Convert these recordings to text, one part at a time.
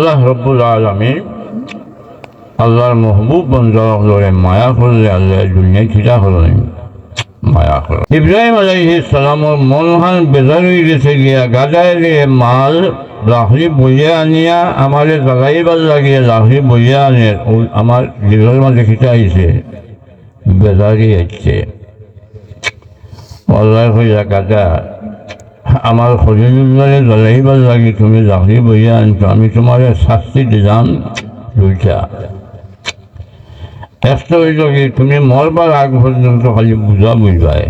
আল্লাহ রব্বুল আলমী আল্লাহর মহবুব বন্ধরে মায়া করলে আল্লাহ দুনিয়া খিটা করলেন। মায়া করল ইব্রাহিম আলাইহি সালামর মনহান বেজার গেছে গিয়া গাজায় গিয়ে মাল লাহরি বইয়া আনিয়া আমারে জাগাইবার লাগিয়ে লাহরি বইয়া আনে আমার দিলের মাঝে খিটা আইছে, বেজারি আসছে আল্লাহ হইয়া গাজা আমার শরীরে জ্বলাইবার লাগি তুমি লাহরি বইয়া আনছো আমি তোমার শাস্তি দিলাম, দুইটা। একটা হইল কি, তুমি মরবার আগ পর্যন্ত খালি বুঝা বুঝবাই।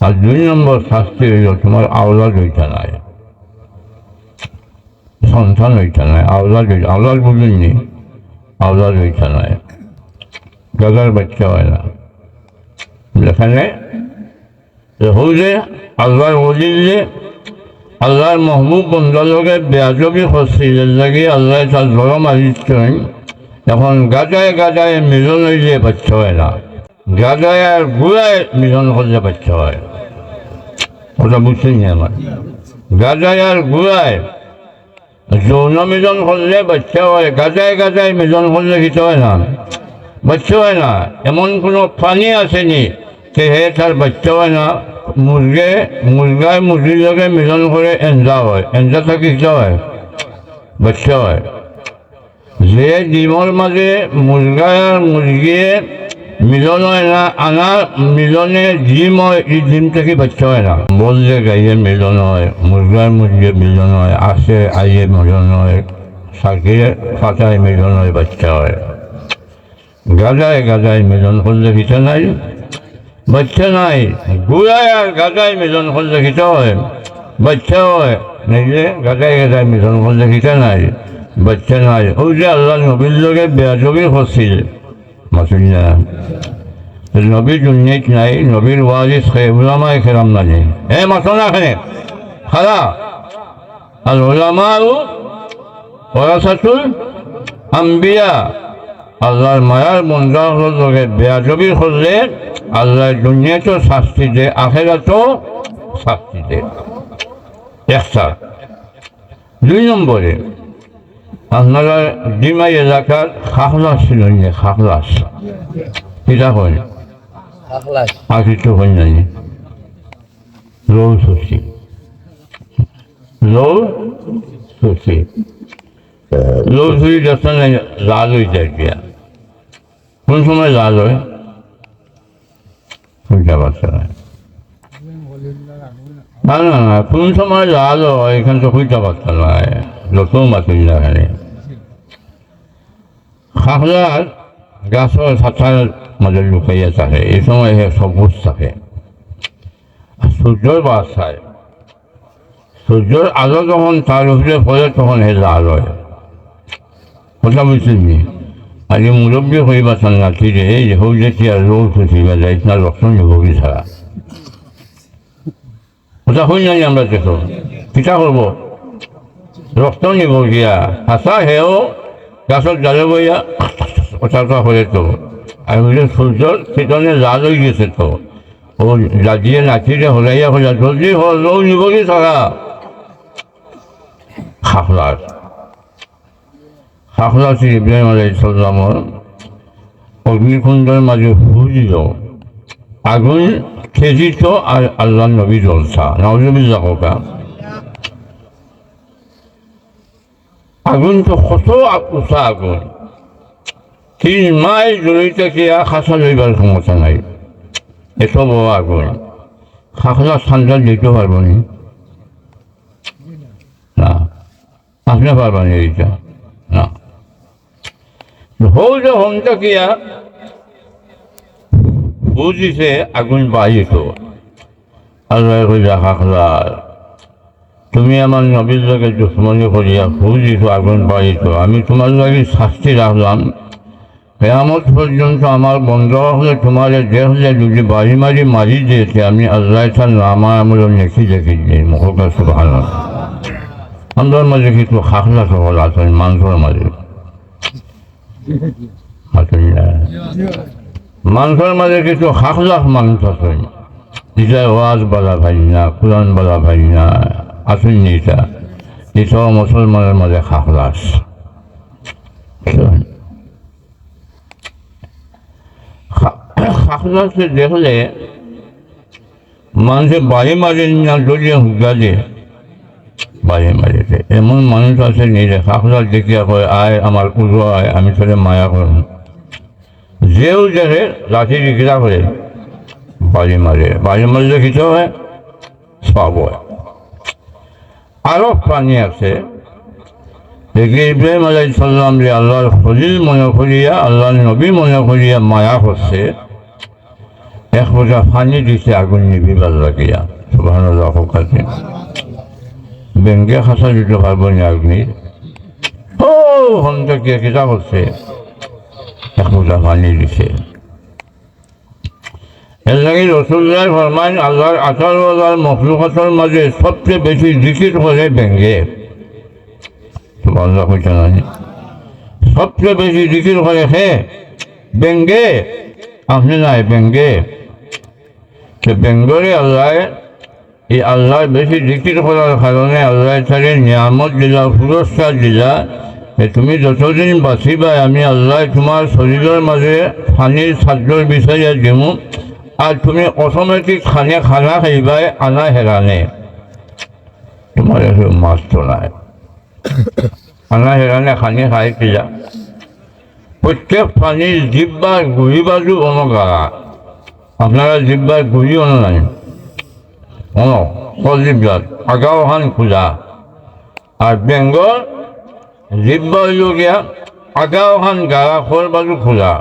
আর দুই নম্বর শাস্তি হইল, তোমার আওলাদ হইতা নাই। সন্তান হইতা নাই, আওলাদ হইতা আওলাদ বুঝুননি আওলাদ হইতা নাই। গাজার বাচ্চা হয় না। যেখানে হৌলে আল্লাহর ওলিলে আল্লাহর মহবুব বন্ধলকে বেয়াজবি হচ্ছিল লাগি আল্লাহ তার গরম আসছেন এখন গাজায় গাজায় মিলন হইলে বাচ্চা হয় না। গাজায় আর গুড়ায় মিলন করলে বাচ্চা হয়। ওটা বুঝছেন আমার গাজায় আর গুড়ায় যৌন মিলন করলে বাচ্চা হয়। গাজায় গাজায় মিলন করলে কিছু হয় না? বাচ্চা হয় না। এমন কোনো প্রাণী আসেনি যে হে তার বাচ্চা হয় না মুরগে মুরগায় মুরগির লগে মিলন করে এঞ্জা হয়। এঞ্জা থাকি কিছু হয়? বাচ্চা হয়। যে ডিমর মাঝে মুরগা আর মুরগিয়ে মিলন হয় না আনার মিলনে ডিম হয় এই ডিম থেকে বাচ্চা হয় না? বললে গাইয়ে মিলন হয় মুরগার মুরগিয়ে মিলন হয় আসে আইয়ে মিলন হয় সাকিয়ে পাতায় মিলন হয় বাচ্চা হয়। গাজায় গাজায় মিলন করলে কিছু নাই। বাচ্চা নাই গুড়ায় আর গাজায় মিলন করলে কিছু হয়। বাচ্চা হয় নিজে গাজায় গাজায় মিলন করলে কিছু নাই। বাচ্চা নাই ওই যে আল্লাহ নবীর লোকে বেয়াজবি হচ্ছিল মাসুল্লা নবী দুনিয়াত নাই, নবীর ওয়াজিস উলামায় খেলাম নানি এ মাসো না এখানে, খালা আর ওলামাও ওরাসাতুল আম্বিয়া। আল্লাহর মায়ার বন্ধার লোকে বেয়াজবি করলে আল্লাহ দুনিয়াতেও শাস্তি দে আখেরাতেও শাস্তি দে একটা। দুই নম্বরে আপনারা ডিমাই এলাকার খাখলাস ছিল খাখলাস। এটা হয় আর কিছু হয় নাই? লৌ সুশি লৌ সুশি লৌ সুশি দেখতে লাল হয়ে যায় গিয়া। কোন সময় লাল হয়? বুঝতে পারছে না। না না না, কোন সময় লাল হয় এখান তো বুঝতে পারছে না। যত মাতুল না এখানে। খাখলার গাছের ছাতার মাঝে লুকাইয়া থাকে। এই সময় হে সবুজ থাকে। সূর্যর বাস খায় সূর্যর আলো যখন তার উপরে পড়ে, তখন হে লাল হয়। কথা বুঝলি আর এই মুরব্বী হইবা সান্নাতি রে যে হোক যে কি আর রোগ খুঁজিবা যায় না রক্ত নিভোগী ছাড়া? ওটা হই নাই আমরা দেখো কিতা করব? রক্ত নিভোগিয়া হাসা হেও, গাছত জালে বইয়া, ওটা হয়ে তো। আর ওই যে সূর্যর সেখানে লাল হয়ে গেছে তো। ও লাগিয়ে নাচিয়ে হলাইয়া হইয়া, জলদি হল ও নিবগি থাকা খাখলাস খাখলাস ইব্রাহিম আলাইসাল্লামর অগ্নিকুণ্ডের মাঝে হুজিল। আগুন খেজিত আর আল্লাহ নবী জলসা নজরবিল্লা কোকা আগুন তো কত উষা আগুন। তিন মাইল জড়িতে কি খাসা লইবার ক্ষমতা নাই। এত বড় আগুন। খাখলা ঠান্ডা দিতে পারব নি? না। আপনি পারবেন এইটা। না। হৌ যে হমটা কিয়া বুঝিছে আগুন বাহিত। আল্লাহ তুমি আমার নবীর লোকে দুশ্মনী করিয়া বুঝিছ আগুন বাহিত। আমি তোমার লাগে শাস্তি রাখলাম। কেয়ামত পর্যন্ত আমার বন্ধ হলে তোমার দেখলে যদি বাড়ি মারি মারি দিয়েছে। আমি আল্লাহ তার নামা আমল লিখি দেখি দিই খুব ভালো আমাদের মাঝে কিছু খাখলা সকল আছেন মাংসের মাঝে। না মাঝে কিছু খাখলাখ মানুষ আছেন এটা ওয়াজ বলা ভাই না, কোরআন বলা ভাই না, আসেন এটা। এসব মুসলমানের মাঝে খাহলাস খাহলাসকে দেখলে মানুষের বাড়ি মাঝে না হুগালে বাড়ি মাঝেতে এমন মানুষ আছে নিজে খাহলাস দেখিয়া কয়, আয় আমার পুজো, আয়, আমি তোরে মায়া করব। যেও দেখে লাঠি রিকিরা করে। বাড়ি মারে বাড়ি মারলে কিছু হয় হয়। আরও প্রাণী আছে। দেখি ইব্রাহিম আলাই সাল্লাম যে আল্লাহর খলিল মনে করিয়া, আল্লাহর নবী মনে করিয়া মায়া করছে, এক বোঝা ফানি দিছে, আগুন নিবিবার লাগিয়া। সুবাহ ব্যাংকে খাসা দিতে পারব না আগুনি ও হন্তা কে কিতা করছে এক বোঝা ফানি দিছে এর লাগে রসুল্লাহ ফরমান আল্লাহর হাজার মখলুকাতের মাঝে সবচেয়ে বেশি জিকির করে ব্যাংকে। সুবহানাল্লাহ কইছে না সবচেয়ে বেশি জিকির করে হে ব্যাংকে? আপনি নাই ব্যাংকে। সে বেঙ্গলে আল্লাহ এই আল্লাহ বেশি জিকির করার কারণে আল্লাহ তারে নিয়ামত দিলা, পুরস্কার দিলা। তুমি যতদিন বাঁচিবা, আমি আল্লাহ তোমার শরীরের মাঝে পানির ছাদ্যর বিচারিয়া দিমু। আর তুমি অটোমেটিক খানে খানা খাইবাই আনা হেরানে তোমার একটু মাছ তো নাই। আনা হেরানে খানি খাই কিলা প্রত্যেক পানির জিব্বার গুড়ি বাজু অনগা আপনারা জিব্বার গুড়ি অন নাই। হান খোলা আর বেঙ্গল জিব্বা হইল গিয়া আগাও হান বাজু খোলা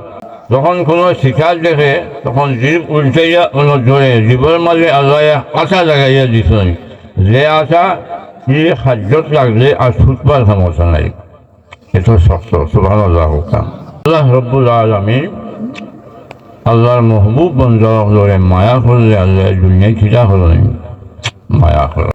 যখন কোনো শিকার দেখে, তখন জীব উল্টাইয়া অন্য ধরে জীবের মাঝে আল্লাহ আশা লাগাইয়া দিছেন যে আশা ই খাদ্যত লাগলে আর ছুটবার ক্ষমতা নাই। এটা শক্ত সুভান আল্লাহ আল্লাহ রব্বুল আলমী আল্লাহর মহবুব বন্ধ মায়া করলে আল্লাহ দুনিয়ায় খিটা হলেন মায়া করলেন